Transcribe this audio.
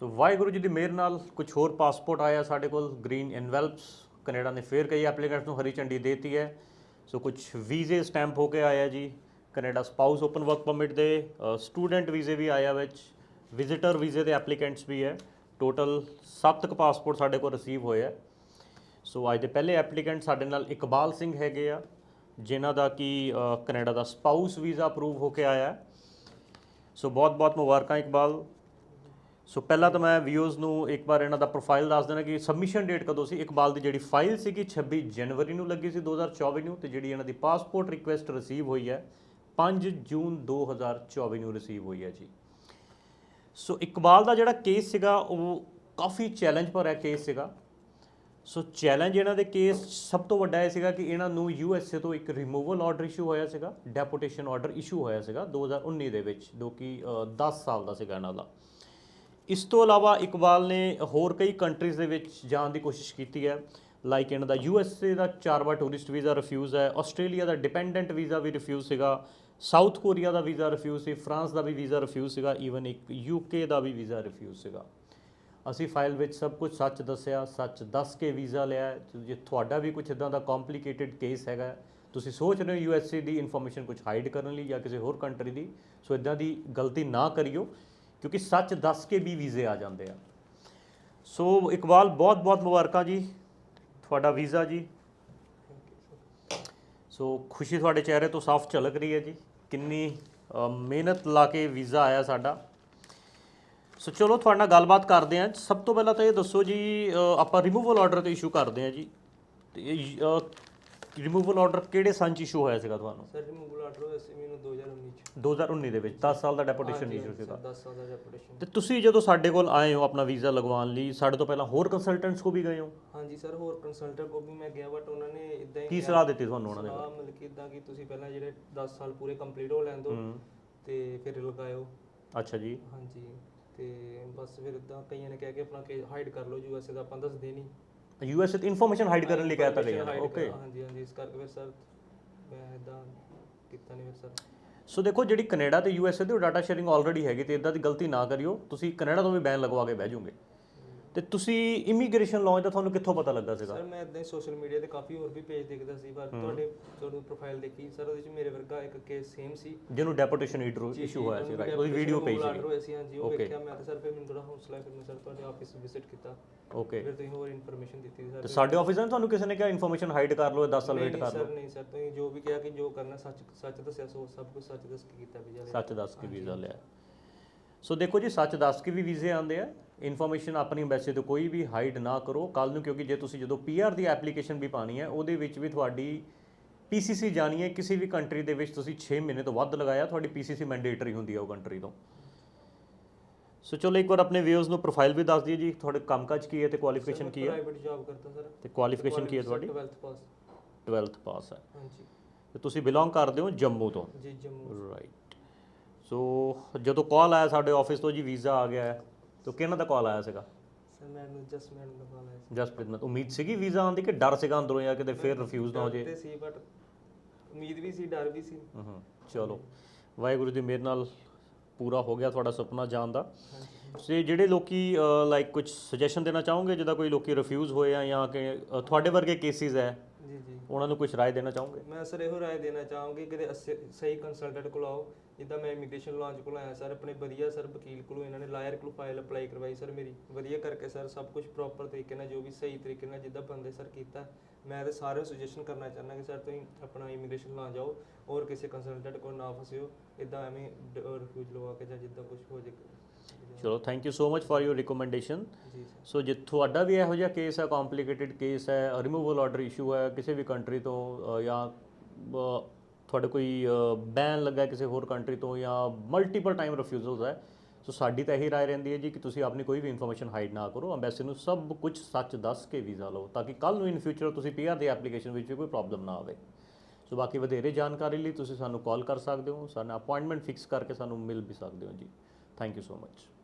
ਸੋ ਵਾਹਿਗੁਰੂ ਜੀ ਦੀ ਮਿਹਰ ਨਾਲ ਕੁਝ ਹੋਰ ਪਾਸਪੋਰਟ ਆਇਆ ਸਾਡੇ ਕੋਲ ਗ੍ਰੀਨ ਐਨਵੈਲਪਸ ਕੈਨੇਡਾ ਨੇ ਫੇਰ ਕਈ ਐਪਲੀਕੈਂਟਸ ਨੂੰ ਹਰੀ ਝੰਡੀ ਦੇਤੀ ਹੈ। ਸੋ ਕੁਝ ਵੀਜ਼ੇ ਸਟੈਂਪ ਹੋ ਕੇ ਆਇਆ ਜੀ Canada spouse open work permit ਦੇ ਸਟੂਡੈਂਟ ਵੀਜ਼ੇ ਵੀ ਆਇਆ ਵਿੱਚ ਵਿਜ਼ਿਟਰ ਵੀਜ਼ੇ ਦੇ ਐਪਲੀਕੈਂਟਸ ਵੀ ਹੈ। ਟੋਟਲ 7 ਕ ਪਾਸਪੋਰਟ ਸਾਡੇ ਕੋਲ ਰਿਸੀਵ ਹੋਏ ਹੈ। ਸੋ ਅੱਜ ਦੇ ਪਹਿਲੇ ਐਪਲੀਕੈਂਟ ਸਾਡੇ ਨਾਲ ਇਕਬਾਲ ਸਿੰਘ ਹੈਗੇ ਆ ਜਿਨ੍ਹਾਂ ਦਾ ਕਿ ਅ, ਕੈਨੇਡਾ ਦਾ ਸਪਾਊਸ ਵੀਜ਼ਾ ਅਪਰੂਵ ਹੋ ਕੇ ਆਇਆ ਸੋ ਬਹੁਤ-ਬਹੁਤ ਮੁਬਾਰਕਾਂ ਇਕਬਾਲ। ਸੋ ਪਹਿਲਾਂ ਤਾਂ ਮੈਂ ਵਿਊਜ਼ ਨੂੰ ਇੱਕ ਵਾਰ ਇਹਨਾਂ ਦਾ ਪ੍ਰੋਫਾਈਲ ਦੱਸ ਦੇਣਾ ਕਿ ਸਬਮਿਸ਼ਨ ਡੇਟ ਕਦੋਂ ਸੀ? ਇਕਬਾਲ ਦੀ ਜਿਹੜੀ ਫਾਈਲ ਸੀਗੀ 26 ਜਨਵਰੀ ਨੂੰ ਲੱਗੀ ਸੀ 2024 ਨੂੰ ਤੇ ਜਿਹੜੀ ਇਹਨਾਂ ਦੀ ਪਾਸਪੋਰਟ ਰਿਕੁਐਸਟ ਰਿਸੀਵ ਹੋਈ ਹੈ 5 ਜੂਨ 2024 ਨੂੰ ਰਿਸੀਵ ਹੋਈ ਹੈ ਜੀ। ਸੋ ਇਕਬਾਲ ਦਾ ਜਿਹੜਾ ਕੇਸ ਸੀਗਾ ਉਹ ਕਾਫੀ ਚੈਲੰਜ ਭਰਿਆ ਕੇਸ ਸੀਗਾ। ਸੋ ਚੈਲੰਜ ਇਹਨਾਂ ਦੇ ਕੇਸ ਸਭ ਤੋਂ ਵੱਡਾ ਇਹ ਸੀਗਾ ਕਿ ਇਹਨਾਂ ਨੂੰ ਯੂ ਐਸ ਏ ਤੋਂ ਇੱਕ ਰਿਮੂਵਲ ਆਰਡਰ ਇਸ਼ੂ ਹੋਇਆ ਸੀਗਾ ਡੈਪੋਟੇਸ਼ਨ ਆਰਡਰ ਇਸ਼ੂ ਹੋਇਆ ਸੀਗਾ 2019 ਦੇ ਵਿੱਚ ਜੋ ਕਿ ਅ, 10 ਸਾਲ ਦਾ ਸੀਗਾ ਇਹਨਾਂ ਦਾ। ਇਸ ਤੋਂ ਇਲਾਵਾ ਇਕਬਾਲ ਨੇ ਹੋਰ ਕਈ ਕੰਟਰੀਜ਼ ਦੇ ਵਿੱਚ ਜਾਣ ਦੀ ਕੋਸ਼ਿਸ਼ ਕੀਤੀ ਹੈ ਲਾਈਕ ਇਹਨਾਂ ਦਾ ਯੂ ਐਸ ਏ ਦਾ ਚਾਰ ਵਾਰ ਟੂਰਿਸਟ ਵੀਜ਼ਾ ਰਿਫਿਊਜ਼ ਹੈ, ਆਸਟ੍ਰੇਲੀਆ ਦਾ ਡਿਪੈਂਡੈਂਟ ਵੀਜ਼ਾ ਵੀ ਰਿਫਿਊਜ਼ ਸੀਗਾ ਸਾਊਥ ਕੋਰੀਆ ਦਾ ਵੀਜ਼ਾ ਰਿਫਿਊਜ਼ ਸੀ ਫਰਾਂਸ ਦਾ ਵੀ ਵੀਜ਼ਾ ਰਿਫਿਊਜ਼ ਸੀਗਾ ਈਵਨ ਇੱਕ ਯੂਕੇ ਦਾ ਵੀ ਵੀਜ਼ਾ ਰਿਫਿਊਜ਼ ਸੀਗਾ। ਅਸੀਂ ਫਾਈਲ ਵਿੱਚ ਸਭ ਕੁਝ ਸੱਚ ਦੱਸਿਆ, ਸੱਚ ਦੱਸ ਕੇ ਵੀਜ਼ਾ ਲਿਆ ਜੇ ਤੁਹਾਡਾ ਵੀ ਕੁਝ ਇਦਾਂ ਦਾ ਕੰਪਲਿਕੇਟਿਡ ਕੇਸ ਹੈਗਾ, ਤੁਸੀਂ ਸੋਚ ਰਹੇ ਹੋ ਯੂਐਸਏ ਦੀ ਇਨਫੋਰਮੇਸ਼ਨ ਕੁਝ ਹਾਈਡ ਕਰਨ ਲਈ ਜਾਂ ਕਿਸੇ ਹੋਰ ਕੰਟਰੀ ਦੀ, ਸੋ ਇਦਾਂ ਦੀ ਗਲਤੀ ਨਾ ਕਰਿਓ। ਕਿਉਂਕਿ ਸੱਚ ਦੱਸ ਕੇ ਵੀ ਵੀਜ਼ੇ ਆ ਜਾਂਦੇ ਆ। ਸੋ ਇਕਬਾਲ, ਬਹੁਤ ਬਹੁਤ ਮੁਬਾਰਕਾਂ ਜੀ। ਤੁਹਾਡਾ ਵੀਜ਼ਾ ਜੀ। ਸੋ ਖੁਸ਼ੀ ਤੁਹਾਡੇ ਚਿਹਰੇ ਤੋਂ ਸਾਫ਼ ਝਲਕ ਰਹੀ ਹੈ ਜੀ। ਕਿੰਨੀ ਮਿਹਨਤ ਲਾ ਕੇ ਵੀਜ਼ਾ ਆਇਆ ਸਾਡਾ। ਸੋ ਚਲੋ ਤੁਹਾਡੇ ਨਾਲ ਗੱਲਬਾਤ ਕਰਦੇ ਹਾਂ। ਸਭ ਤੋਂ ਪਹਿਲਾਂ ਤਾਂ ਇਹ ਦੱਸੋ ਜੀ ਆਪਾਂ ਰਿਮੂਵਲ ਆਰਡਰ ਤੇ ਇਸ਼ੂ ਕਰਦੇ ਹਾਂ ਜੀ। ਤੇ ਰਿਮੂਵਲ ਆਰਡਰ ਕਿਹੜੇ ਸੰਨ 'ਚ ਇਸ਼ੂ ਹੋਇਆ ਸੀਗਾ ਤੁਹਾਨੂੰ? ਸਰ ਰਿਮੂਵਲ ਆਰਡਰ ਹੋਇਆ ਸੀ ਮੈਨੂੰ 2019 ਚ। 2019 ਦੇ ਵਿੱਚ 10 ਸਾਲ ਦਾ ਡੈਪੋਟੇਸ਼ਨ ਇਸ਼ੂ ਸੀਗਾ। 10 ਸਾਲ ਦਾ ਡੈਪੂਟੇਸ਼ਨ ਤੇ ਤੁਸੀਂ ਜਦੋਂ ਸਾਡੇ ਕੋਲ ਆਏ ਹੋ ਆਪਣਾ ਵੀਜ਼ਾ ਲਗਵਾਉਣ ਲਈ ਸਾਡੇ ਤੋਂ ਪਹਿਲਾਂ ਹੋਰ ਕੰਸਲਟੈਂਟਸ ਕੋ ਵੀ ਗਏ ਹੋ? ਹਾਂਜੀ ਸਰ ਹੋਰ ਕੰਸਲਟੈਂਟ ਕੋਲ ਵੀ ਮੈਂ ਗਿਆ ਬਟ ਉਹਨਾਂ ਨੇ ਇਦਾਂ ਹੀ ਕੀ ਸਲਾਹ ਦਿੱਤੀ ਤੁਹਾਨੂੰ ਉਹਨਾਂ ਨੇ? ਸਲਾਹ ਮਤਲਬ ਕਿ ਇਦਾਂ ਕਿ ਤੁਸੀਂ ਪਹਿਲਾਂ ਜਿਹੜੇ 10 ਸਾਲ ਪੂਰੇ ਕੰਪਲੀਟ ਹੋ ਲੈਣ ਹੂੰ। ਤੇ ਫਿਰ ਲਗਾਇਓ। ਅੱਛਾ ਜੀ। ਹਾਂਜੀ ਤੇ ਬਸ ਫਿਰ ਇਦਾਂ ਕਈਆਂ ਨੇ ਕਹਿ ਕੇ ਆਪਣਾ ਕੇਸ ਹਾਈਡ ਕਰ ਲਓ ਯੂਐਸਏ ਦਾ ਆਪਾਂ ਦੱਸਦੇ ਨਹੀਂ ਯੂਐਸਏ ਤੇ ਇਨਫੋਰਮੇਸ਼ਨ ਹਾਈਡ ਕਰਨ ਲਈ ਕਹਿਤਾ ਗਿਆ ਓਕੇ ਹਾਂਜੀ ਹਾਂਜੀ ਇਸ ਕਰਕੇ ਫਿਰ ਸਰ ਮੈਂ ਇਦਾਂ ਕੀਤਾ ਨਹੀਂ ਫਿਰ ਸਰ ਸੋ ਦੇਖੋ ਜਿਹੜੀ ਕੈਨੇਡਾ ਤੇ ਯੂਐਸਏ ਦੀ ਡਾਟਾ ਸ਼ੇਅਰਿੰਗ ਆਲਰੇਡੀ ਹੈਗੀ ਤੇ ਇਦਾਂ ਦੀ ਗਲਤੀ ਨਾ ਕਰਿਓ ਤੁਸੀਂ ਕੈਨੇਡਾ ਤੋਂ ਵੀ ਬੈਨ ਲਗਵਾ ਕੇ ਬਹਿ ਜਾਓਗੇ। ਤੇ ਤੁਸੀਂ ਇਮੀਗ੍ਰੇਸ਼ਨ ਲਾਅ ਦਾ ਤੁਹਾਨੂੰ ਕਿੱਥੋਂ ਪਤਾ ਲੱਗਾ ਸੀਗਾ? ਸਰ ਮੈਂ ਇਦਾਂ ਹੀ ਸੋਸ਼ਲ ਮੀਡੀਆ ਤੇ ਕਾਫੀ ਹੋਰ ਵੀ ਪੇਜ ਦੇਖਦਾ ਸੀ ਪਰ ਤੁਹਾਡੇ ਤੁਹਾਨੂੰ ਪ੍ਰੋਫਾਈਲ ਦੇਖੀ। ਸਰ ਉਹਦੇ ਚ ਮੇਰੇ ਵਰਗਾ ਇੱਕ ਕੇਸ ਸੇਮ ਸੀ। ਜਿਹਨੂੰ ਡੈਪੋਟੇਸ਼ਨ ਇਸ਼ੂ ਹੋਇਆ ਸੀ ਰਾਈਟ ਉਹਦੀ ਵੀਡੀਓ ਪੇਜ ਆਰਡਰ ਹੋਇਆ ਸੀ ਹਾਂਜੀ ਉਹ. ਵੇਖਿਆ ਮੈਂ ਤੇ ਸਰ ਫਿਰ ਮੈਨੂੰ ਥੋੜਾ ਹੌਸਲਾ ਫਿਰ ਮੈਂ ਸਰ ਤੁਹਾਡੇ ਆਫਿਸ ਵਿਜ਼ਿਟ ਕੀਤਾ। ਓਕੇ ਫਿਰ ਤੁਸੀਂ ਹੋਰ ਇਨਫੋਰਮੇਸ਼ਨ ਦਿੱਤੀ ਸਰ ਤੇ ਸਾਡੇ ਆਫਿਸ ਨੇ ਤੁਹਾਨੂੰ ਕਿਸੇ ਨੇ ਕਿਹਾ ਇਨਫੋਰਮੇਸ਼ਨ ਹਾਈਡ ਕਰ ਲਓ 10 ਸਾਲ ਵੇਟ ਕਰ ਸਰ ਲਓ? ਨਹੀਂ ਸਰ ਤੁਸੀਂ ਜੋ ਵੀ ਕਿਹਾ ਕਿ ਜੋ ਕਰਨਾ ਸੱਚ ਸੱਚ ਦੱਸਿਆ ਸੋ ਸਭ ਕੁਝ ਸੱਚ ਦੱਸ ਕੇ ਕੀਤਾ ਵੀ ਜਾਵੇ ਸੱਚ ਦੱਸ ਕੇ ਵੀਜ਼ਾ ਲਿਆ ਸੋ ਦੇਖੋ ਜੀ ਸੱਚ ਦੱਸ ਕੇ ਵੀ ਵੀਜ਼ੇ ਆਉਂਦੇ ਆ। ਇਨਫੋਰਮੇਸ਼ਨ ਆਪਣੀ ਵੈਸੇ ਤੋਂ ਕੋਈ ਵੀ ਹਾਈਡ ਨਾ ਕਰੋ। ਕੱਲ ਨੂੰ ਕਿਉਂਕਿ ਜੇ ਤੁਸੀਂ ਜਦੋਂ ਪੀਆਰ ਦੀ ਐਪਲੀਕੇਸ਼ਨ ਵੀ ਪਾਣੀ ਹੈ ਉਹਦੇ ਵਿੱਚ ਵੀ ਤੁਹਾਡੀ ਪੀਸੀਸੀ ਜਾਣੀ ਹੈ। ਕਿਸੇ ਵੀ ਕੰਟਰੀ ਦੇ ਵਿੱਚ ਤੁਸੀਂ 6 ਮਹੀਨੇ ਤੋਂ ਵੱਧ ਲਗਾਇਆ ਤੁਹਾਡੀ ਪੀਸੀਸੀ ਮੈਂਡੇਟਰੀ ਹੁੰਦੀ ਹੈ ਉਹ ਕੰਟਰੀ ਤੋਂ। ਸੋ ਚਲੋ ਇੱਕ ਵਾਰ ਆਪਣੇ ਵਿਊਜ਼ ਨੂੰ ਪ੍ਰੋਫਾਈਲ ਵੀ ਦੱਸ ਦਈਏ ਜੀ ਤੁਹਾਡੇ ਕੰਮਕਾਜ ਕੀ ਹੈ ਤੇ ਕੁਆਲੀਫਿਕੇਸ਼ਨ ਕੀ ਹੈ? ਪ੍ਰਾਈਵੇਟ ਜੌਬ ਕਰਦਾ ਸਰ ਤੇ ਕੁਆਲੀਫਿਕੇਸ਼ਨ ਕੀ ਹੈ ਤੁਹਾਡੀ? 12th ਪਾਸ 12th ਪਾਸ ਹੈ। ਹਾਂਜੀ। ਤੇ ਤੁਸੀਂ ਬਿਲੋਂਗ ਕਰਦੇ ਹੋ ਜੰਮੂ ਤੋਂ? ਜੀ ਜੰਮੂ। ਰਾਈਟ ਸੋ ਜਦੋਂ ਕਾਲ ਆਇਆ ਸਾਡੇ ਆਫਿਸ ਤੋਂ ਜੀ ਵੀਜ਼ਾ ਆ ਗਿਆ ਹੈ। ਤਾਂ ਕਿਹਨਾਂ ਦਾ ਕਾਲ ਆਇਆ ਸੀਗਾ? ਸਰ ਮੈਨੂੰ ਜਸਟ ਮੈਨੂੰ ਦਾ ਕਾਲ ਆਇਆ ਸੀ। ਜਸਪ੍ਰੀਤ ਨਾਲ। ਉਮੀਦ ਸੀਗੀ ਵੀਜ਼ਾ ਆਉਣ ਦੀ ਕਿ ਡਰ ਸੀਗਾ ਅੰਦਰੋਂ ਜਾਂ ਕਿਤੇ ਫਿਰ ਰਿਫਿਊਜ਼ ਨਾ ਹੋ ਜੇ? ਤੇ ਸੀ ਬਟ ਉਮੀਦ ਵੀ ਸੀ ਡਰ ਵੀ ਸੀ। ਹੂੰ ਚਲੋ। ਵਾਹਿਗੁਰੂ ਦੀ ਮਿਹਰ ਨਾਲ ਪੂਰਾ ਹੋ ਗਿਆ ਤੁਹਾਡਾ ਸੁਪਨਾ ਜਾਣ ਦਾ। ਤੇ ਜਿਹੜੇ ਲੋਕੀ ਲਾਈਕ ਕੁਝ ਸੁਜੈਸ਼ਨ ਦੇਣਾ ਚਾਹੋਗੇ? ਜਿੱਦਾਂ ਕੋਈ ਲੋਕੀ ਰਿਫਿਊਜ਼ ਹੋਏ ਆ ਜਾਂ ਕਿ ਅ, ਤੁਹਾਡੇ ਵਰਗੇ ਕੇਸਿਸ ਹੈ ਜੀ ਜੀ। ਉਹਨਾਂ ਨੂੰ ਕੁਝ ਰਾਏ ਦੇਣਾ ਚਾਹੋਗੇ? ਮੈਂ ਸਰ ਇਹੋ ਰਾਏ ਦੇਣਾ ਚਾਹਾਂਗੀ ਕਿ ਅਸੇ- ਸਹੀ ਕੰਸਲਟੈਂਟ ਕੋਲ ਆਓ। ਜਿੱਦਾਂ ਮੈਂ ਇਮੀਗ੍ਰੇਸ਼ਨ ਲਾਂਚ ਕੋਲ ਆਇਆ ਸਰ ਆਪਣੇ ਵਧੀਆ ਸਰ ਵਕੀਲ ਕੋਲੋਂ ਇਹਨਾਂ ਨੇ ਲਾਇਰ ਕੋਲ ਫਾਈਲ ਅਪਲਾਈ ਕਰਵਾਈ ਸਰ ਮੇਰੀ। ਵਧੀਆ ਕਰਕੇ ਸਰ ਸਭ ਕੁਝ ਪ੍ਰੋਪਰ ਤਰੀਕੇ ਨਾਲ ਜੋ ਵੀ ਸਹੀ ਤਰੀਕੇ ਨਾਲ ਜਿੱਦਾਂ ਬੰਦੇ ਸਰ ਕੀਤਾ। ਮੈਂ ਤੇ ਸਾਰਿਆਂ ਨੂੰ ਸੁਜੈਸ਼ਨ ਕਰਨਾ ਚਾਹੁੰਦਾ ਕਿ ਸਰ ਤੁਸੀਂ ਆਪਣਾ ਇਮੀਗ੍ਰੇਸ਼ਨ ਲਾਂ ਜਾਓ ਔਰ ਕਿਸੇ ਕੰਸਲਟੈਂਟ ਕੋਲ ਨਾ ਫਸਿਓ। ਇਦਾਂ ਐਵੇਂ ਰਿਫਿਊਜ ਲਵਾ ਕੇ ਜਾਂ ਜਿੱਦਾਂ ਕੁਝ ਹੋ ਜੇ। ਚਲੋ thank you so much for your recommendation so ਜੇ ਤੁਹਾਡਾ ਵੀ ਇਹੋ ਜਿਹਾ ਕੇਸ ਹੈ ਕੰਪਲਿਕੇਟਿਡ ਕੇਸ ਹੈ ਰਿਮੂਵਲ ਆਰਡਰ ਇਸ਼ੂ ਹੈ ਕਿਸੇ ਵੀ ਕੰਟਰੀ ਤੋਂ ਜਾਂ ਤੁਹਾਡੇ ਕੋਈ ਬੈਨ ਲੱਗਾ ਕਿਸੇ ਹੋਰ ਕੰਟਰੀ ਤੋਂ ਜਾਂ ਮਲਟੀਪਲ ਟਾਈਮ ਰਿਫਿਊਜ਼ਲਸ ਹੈ ਸੋ ਸਾਡੀ ਤਾਂ ਇਹੀ ਰਾਏ ਰਹਿੰਦੀ ਹੈ ਜੀ ਕਿ ਤੁਸੀਂ ਆਪਣੀ ਕੋਈ ਵੀ ਇਨਫੋਰਮੇਸ਼ਨ ਹਾਈਡ ਨਾ ਕਰੋ ਅੰਬੈਸੀ ਨੂੰ ਸਭ ਕੁਝ ਸੱਚ ਦੱਸ ਕੇ ਵੀਜ਼ਾ ਲਓ ਤਾਂ ਕਿ ਕੱਲ ਨੂੰ ਇਨ ਫਿਊਚਰ ਤੁਸੀਂ ਪੀਆਰ ਦੀ ਐਪਲੀਕੇਸ਼ਨ ਵਿੱਚ ਵੀ ਕੋਈ ਪ੍ਰੋਬਲਮ ਨਾ ਆਵੇ। ਸੋ ਬਾਕੀ ਵਧੇਰੇ ਜਾਣਕਾਰੀ ਲਈ ਤੁਸੀਂ ਸਾਨੂੰ ਕਾਲ ਕਰ ਸਕਦੇ ਹੋ ਸਾਨੂੰ ਅਪਾਇੰਟਮੈਂਟ ਫਿਕਸ ਕਰਕੇ ਸਾਨੂੰ ਮਿਲ ਵੀ ਸਕਦੇ ਹੋ ਜੀ। Thank you so much